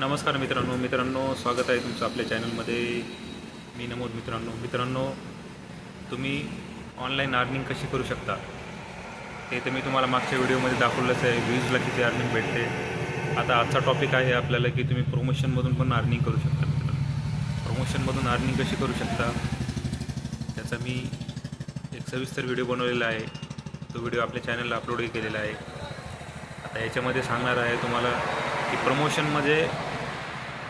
नमस्कार मित्रांनो मित्रांनो स्वागत आहे तुमचं आपल्या चॅनलमध्ये. मी नमोद मित्रांनो. मित्रांनो तुम्ही ऑनलाईन अर्निंग कशी करू शकता? ते तर मी तुम्हाला मागच्या व्हिडिओमध्ये दाखवलंच आहे. व्ह्यूजला किती अर्निंग भेटते. आता आजचा टॉपिक आहे आपल्याला की तुम्ही प्रमोशनमधून पण अर्निंग करू शकता मित्रांनो. प्रमोशनमधून अर्निंग कशी करू शकता? त्याचा मी एक सविस्तर व्हिडिओ बनवलेला आहे. तो व्हिडिओ आपल्या चॅनलला अपलोडही केलेला आहे. आता याच्यामध्ये सांगणार आहे तुम्हाला की प्रमोशनमध्ये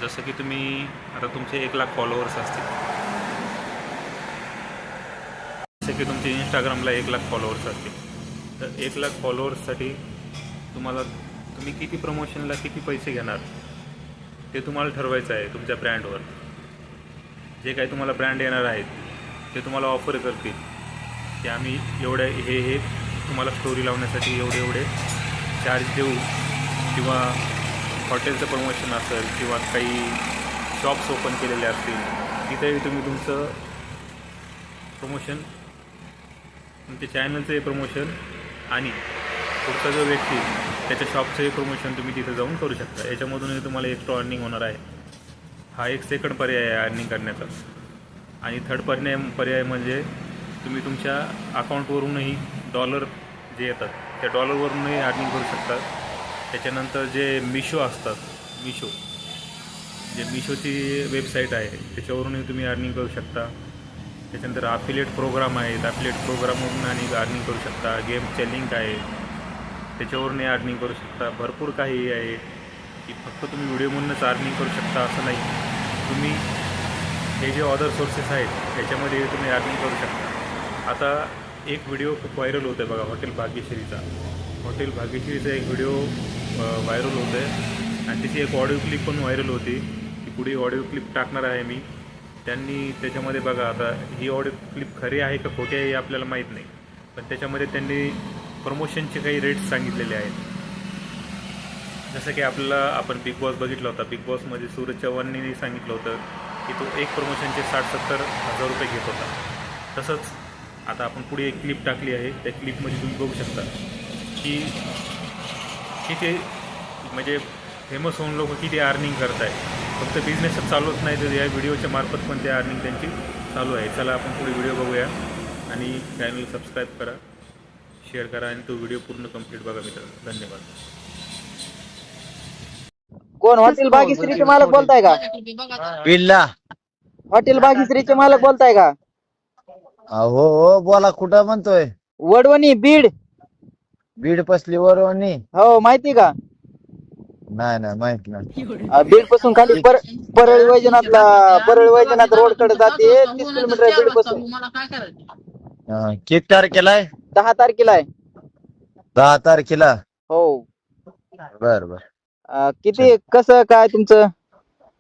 जसं की तुम्ही आता तुमचे एक लाख फॉलोअर्स असतील. जसे की तुमचे इंस्टाग्रामला एक लाख फॉलोअर्स असतील. तर एक लाख फॉलोअर्ससाठी तुम्हाला तुम्ही किती प्रमोशनला किती पैसे घेणार ते तुम्हाला ठरवायचं आहे तुमच्या ब्रँडवर जे काही तुम्हाला ब्रँड येणार आहेत ते तुम्हाला ऑफर करतील. की आम्ही एवढ्या हे हे तुम्हाला स्टोरी लावण्यासाठी एवढे एवढे चार्ज देऊ किंवा हॉटेलचं प्रमोशन असेल किंवा काही शॉप्स ओपन केलेले असतील तिथेही तुम्ही तुमचं प्रमोशन तुमचे चॅनलचंही प्रमोशन आणि पुढचा जो व्यक्ती त्याच्या शॉपचंही प्रमोशन तुम्ही तिथे जाऊन करू शकता. याच्यामधूनही तुम्हाला एक्स्ट्रा अर्निंग होणार आहे. हा एक सेकंड पर्याय आहे अर्निंग करण्याचा. आणि थर्ड पर्याय पर्याय म्हणजे तुम्ही तुमच्या अकाउंटवरूनही डॉलर जे येतात त्या डॉलरवरूनही अर्निंग करू शकता. त्याच्यानंतर जे मिशो असतात मिशो. जे मिशोची वेबसाईट आहे त्याच्यावरूनही तुम्ही अर्निंग करू शकता. त्याच्यानंतर अफिलेट प्रोग्राम आहेत अफिलेट प्रोग्रामवरून आणि अर्निंग करू शकता. गेमच्या लिंक आहे त्याच्यावरूनही अर्निंग करू शकता. भरपूर काही आहे की फक्त तुम्ही व्हिडिओमधूनच अर्निंग करू शकता असं नाही. तुम्ही हे जे अदर सोर्सेस आहेत त्याच्यामध्ये तुम्ही अर्निंग करू शकता. आता एक व्हिडिओ खूप व्हायरल होतो आहे बघा हॉटेल भाग्यश्रीचा. हॉटेल भाग्यश्रीचा एक व्हिडिओ व्हायरल होत आहे आणि त्याची एक ऑडिओ क्लिप पण व्हायरल होती. ती पुढे ऑडिओ क्लिप टाकणार आहे मी. त्यांनी त्याच्यामध्ये बघा आता ही ऑडिओ क्लिप खरी आहे का खोटी आहे हे आपल्याला माहीत नाही. पण त्याच्यामध्ये त्यांनी प्रमोशनचे काही रेट्स सांगितलेले आहेत. जसं की आपल्याला आपण बिग बॉस बघितला होता. बिग बॉसमध्ये सूरज चव्हाणनी सांगितलं होतं की तो एक प्रमोशनचे साठ सत्तर हजार रुपये घेत होता. तसंच आता आपण पुढे एक क्लिप टाकली आहे. त्या क्लिपमध्ये तुम्ही बघू शकता की ते म्हणजे फेमस होऊन लोक किती अर्निंग करत आहे फक्त बिझनेसच चालवत नाही तर या व्हिडिओच्या मार्फत पण त्या अर्निंग त्यांची चालू आहे. चला आपण पुढे व्हिडिओ बघूया. आणि चॅनल सबस्क्राईब करा शेअर करा आणि तो व्हिडिओ पूर्ण कंप्लीट बघा मित्रांनो. धन्यवाद. कोण? हॉटेल बागेश्रीचे मालक बोलताय का? बिल्ला हॉटेल बागेश्रीचे मालक बोलताय का? हो हो बोला कुठं म्हणतोय? वडवणी बीड. बीड पसली वरवणी. हो माहिती का? नाही नाही माहीत नाही. बीडपासून खाली पर परळी वैजनाथला परळी वैजनाथ रोडकडे जाते तीस किलोमीटर आहे बीडपासून किती तारखेला आहे? दहा तारखेला आहे. दहा तारखेला? हो. बर बर. अं, किती कसं काय तुमचं?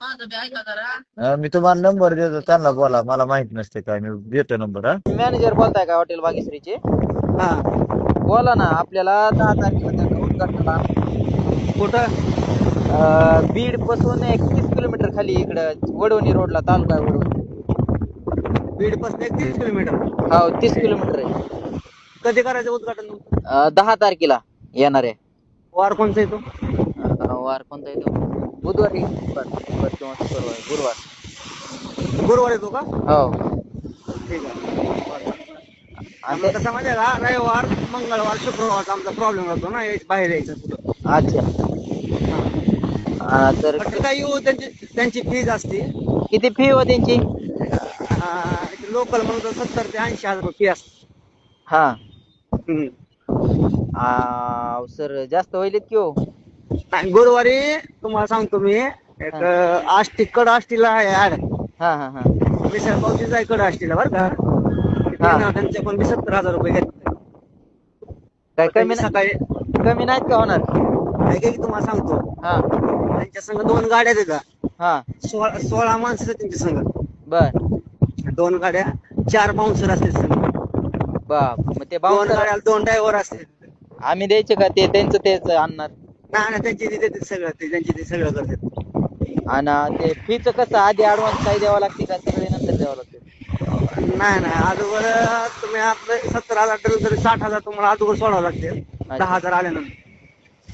हा, मी तुम्हाला नंबर देतो त्यांना बोला मला माहीत नसते काय मी देतो नंबर हा. मॅनेजर बोलताय का हॉटेल बागेश्रीचे? हा. बोला ना आपल्याला दहा तारखेला त्यांना उद्घाटनाला कुठं? बीडपासून एक तीस किलोमीटर खाली इकडं वडवणी रोडला तालुका आहे वडवणी बीडपासून एक तीस किलोमीटर? हो तीस किलोमीटर आहे. कधी करायचं उद्घाटन तुमचं? अं, दहा तारखेला येणार आहे. वार कोणचा येतो? अं, वार कोणता येतो? बुधवारी बुधवार बुधवार किंवा शुक्रवार गुरुवार. गुरुवार येतो का? हो. ठीक आहे. आणि आम्हाला कसं माहितीये का रविवार मंगळवार शुक्रवार आमचा प्रॉब्लेम होतो ना यायचं- बाहेर यायचं. कुठं अच्छा तर काय येऊ त्यांची त्यांची फीज असते. किती फी हो त्यांची? लोकल म्हणून तर सत्तर ते ऐंशी हजार रुपये फी असते. हा. हम्म. सर जास्त होईल की हो? आणि गुरुवारी तुम्हाला सांगतो मी एक आष्टी कड आष्टीला आहे हा हा हा. मिसळ पावशीच आहे कड आष्टीला बरं का. ते ना त्यांचे पण सत्तर हजार रुपये घेतले. काय कमी नाही सकाळी कमी नाहीत का होणार? ऐका की तुम्हाला सांगतो. हा. त्यांच्या संग दोन गाड्या देतात हा. सोळा सोळा माणसं आहेत त्यांच्या संग. बर. दोन गाड्या चार बाउन्सर असते संग. बाप मग ते दोन गाड्या दोन ड्रायव्हर असते आम्ही द्यायचे का? ते त्यांचं तेच आणणार. नाही नाही त्यांची ते देतात सगळं. ते त्यांची ते सगळं करतात. आणि ते फीच कसं? आधी ऍडव्हान्स काही द्यावं लागते का? सगळे नंतर द्यावं लागते? नाही नाही अगोदर तुम्ही आपलं सत्तर हजार ठरवलं तरी साठ हजार तुम्हाला अगोदर सोडावं लागते. दहा हजार आल्यानंतर.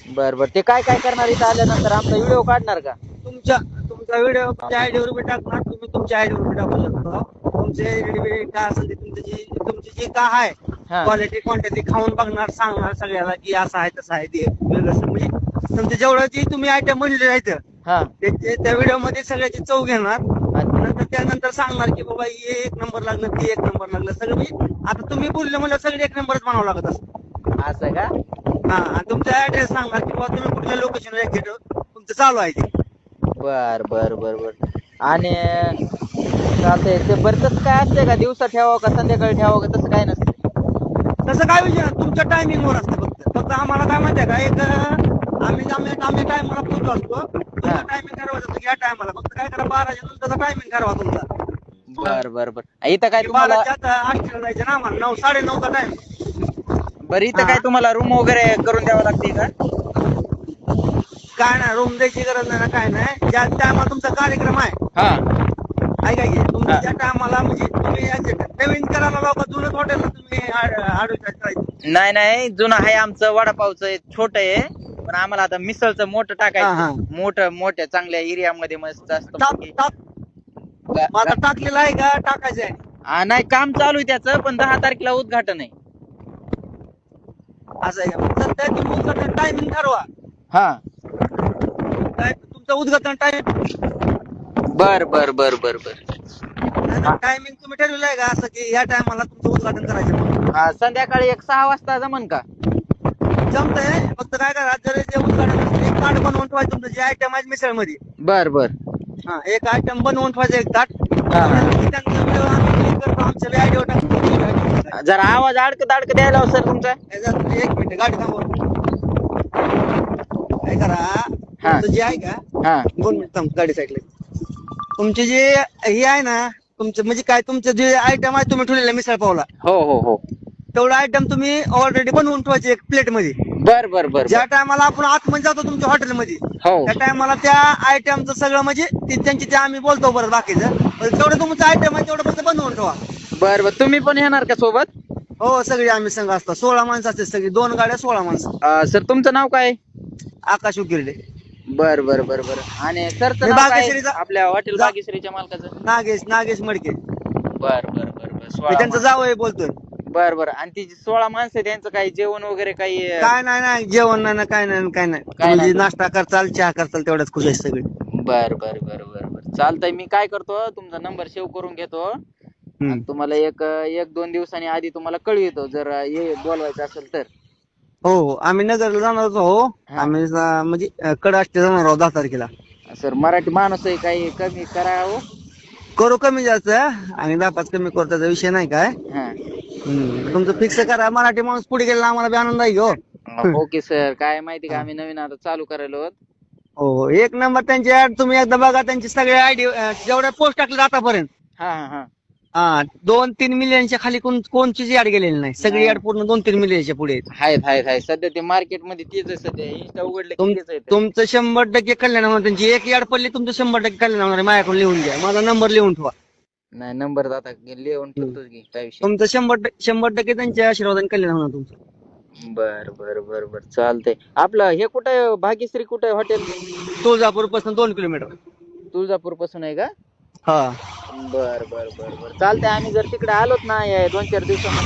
बर बर. ते काय काय करणार इथं आल्यानंतर? आमचा व्हिडिओ काढणार का? तुमच्या तुमचा व्हिडिओ तुमच्या आयडीवर बी टाकणार तुम्ही तुमच्या आयडीवर बी टाकू शकता तुमचे काय असेल ते तुमची जी तुमची जी काय आहे हा. क्वालिटी क्वांटिटी खाऊन बघणार सांगणार सगळ्याला की असं आहे तसं आहे ते. म्हणजे तुमचं जेवढं जे तुम्ही आयटम म्हणले आहेत हा. ते ते- त्या व्हिडिओमध्ये सगळ्याची चव घेणार. अच्छा. नंतर त्यानंतर सांगणार की बाबा हे एक नंबर लागलं ते एक नंबर लागलं. सगळं म्हणजे आता तुम्ही बोलले म्हणजे सगळे एक नंबरच म्हणावं लागत असं असं का? हा आणि तुमचा ऍड्रेस सांगणार की बाबा तुम्ही कुठल्या एक्झॅक्ट तुमचं चालू आहे ते. बर बर बर बर. आणि चालतंय ते बरं तसं काय असतंय का? दिवसा ठेवावं का संध्याकाळी ठेवावं का तसं काय नसतं तसं काय विषय नाही, तुमच्या टायमिंग वर असतं फक्त. फक्त आम्हाला काय माहितीये का एक अं, आम्ही आम्ही आम्ही टायमाला पोहोचलो असतो. तुमचा. टायमिंग ठरवायचं असतं की या टायमाला फक्त काय करा बाराच्या नंतरचा टायमिंग ठरवा तुमचा. बर बर बर. इथं काय तुम्हाला बाराच्या आठला जायचं ना आम्हाला नऊ साडे नऊचा टाइम बरं इथं काय तुम्हाला रूम वगैरे करून द्यावं लागते का? काय नाही रूम द्यायची गरज नाही ना काय नाही. ज्या टायमाला तुमचा कार्यक्रम आहे. हा. ऐका की तुम्ही हा. ज्या टायमाला म्हणजे तुम्ही याचे नवीन करायला लोक जुनच हॉटेलला तुम्ही ऍडव्हर्टाईज करायची. नाही नाही जुनं आहे आमचं वडापावचं छोट आहे. पण आम्हाला आता मिसळचं मोठं हा. टाकायचं मोठं मोठ्या चांगल्या एरियामध्ये मस्त असतं टाक बाकी. टाक. गा- मग आता टाकलेलं आहे का? टाकायचं आहे. हा, नाही काम चालू आहे त्याचं पण दहा तारखेला उद्घाटन आहे. असं आहे का? सध्या तुम्ही उद्घाटन टायमिंग ठरवा. हा. काय तुमचं उद्घाटन टाइम बर बर बर बर बर. टायमिंग तुम्ही ठरवलं आहे का असं की या टायमाला तुमचं उद्घाटन करायचं म्हणून? हा संध्याकाळी एक सहा वाजता जमन का? जमतंय फक्त काय करा जर ते उद्घाटन एक ताट बनवून ठेवायचं तुमचं जे आयटम आहे मिसळमध्ये बर बर. हा एक आयटम बनवून ठेवायचं एक ताट हा. त्यांचं करतो आमच्या टाकतो. जरा आवाज अडकत अडकत द्यायला सर तुमचा. एक मिनिट गाडी थांबव. काय करा हा. तुमचं जे आहे का? हा. दोन मिनिट थांब गाडी साईडला. तुमचे जे हे आहे ना तुमचं म्हणजे काय तुमचं जे आयटम आहे तुम्ही ठेवलेला मिसळ पावला. हो हो हो. तेवढं आयटम तुम्ही ऑलरेडी बनवून ठेवायचे एक प्लेटमध्ये. बर बर बर ज्या टायमाला आपण आतमध्ये जातो तुमच्या हॉटेलमध्ये हो. त्या टायमाला त्या आयटमचं सगळं म्हणजे ते त्यांची ते आम्ही बोलतो बरं बाकीचं. पण जेवढं तुमचं आयटम आहे तेवढं फक्त बनवून ठेवा. बर बर. तुम्ही पण येणार का सोबत? हो सगळी आम्ही संघ असतो. सोळा माणसं असते सगळी. दोन गाड्या सोळा माणसं. सर तुमचं नाव काय? आकाश उकिरडे. बर बर बर बर. आणि मी काय? बागेश्वरीचा- आपल्या हॉटेल जा- बागेश्वरीच्या मालकाचं? नागेश नागेश मडके. बर बर बर बर. मी सोळा त्यांचं जावं बोलतोय. बर बर. आणि ती जी सोळा माणसं आहे, त्यांचं काही जेवण वगैरे काही अं, काय नाही नाही. जेवण नाही ना काय नाही काय नाही. काय म्हणजे नाही. नाश्ता करचाल चहा करचाल तेवढ्याच खुश आहे सगळी. बर बर बर बर बर. चालतंय. मी काय करतो तुमचा नंबर सेव्ह करून घेतो. आणि तुम्हाला एक एक दोन दिवसांनी आधी तुम्हाला कळवितो. जर हे बोलवायचं असेल तर. हो हो. आम्ही नगरला जाणार होतो हो. हा. आम्ही जा- म्हणजे कडाष्टे जाणार आहोत दहा तारखेला. सर मराठी माणूस आहे काही कमी करा हो करू कमी जास्त. आणि दहा पाच कमी करू त्याचा विषय नाही काय. हा. तुमचं फिक्स करा मराठी माणूस पुढे गेला आम्हाला बी आनंद आहे हो. ओके सर काय माहिती का? आम्ही नवीन आता चालू करायलो. आहोत. हो. एक नंबर त्यांची ऍड तुम्ही एकदा बघा त्यांची सगळे आयडी जेवढ्या पोस्ट टाकले आतापर्यंत. हा हा हा. हा दोन तीन मिलियनच्या खाली कोण कोणचीच ऍड गेलेली नाही. सगळी. ऍड पूर्ण दोन तीन मिलियनच्या पुढे आहेत. आहेत आहेत आहेत. सध्या ते मार्केटमध्ये तेच आहे सध्या. इंस्टा उघडले की तुम- तेच आहे ते. तुमचं शंभर टक्के कल्याण होणार. त्यांची एक ऍड पडली तुमचं शंभर टक्के कल्याण होणार आहे. माझ्याकडून लिहून घ्या. माझा नंबर लिहून ठेवा. नाही नंबर आता लिहून ठेवतोच की काय विषय तुमचं शंभर टक्के शंभर टक्के त्यांच्या आशीर्वादाने कल्याण होणार तुमचं. बर बर बर बर चालतंय. आपलं हे कुठं आहे? भाग्यश्री कुठं आहे हॉटेल तुळजापूरपासून दोन किलोमीटर. तुळजापूरपासून आहे का? हा. बर बर बर बर. चालतंय आम्ही जर तिकडे आलोत ना या दोन चार दिवसामध्ये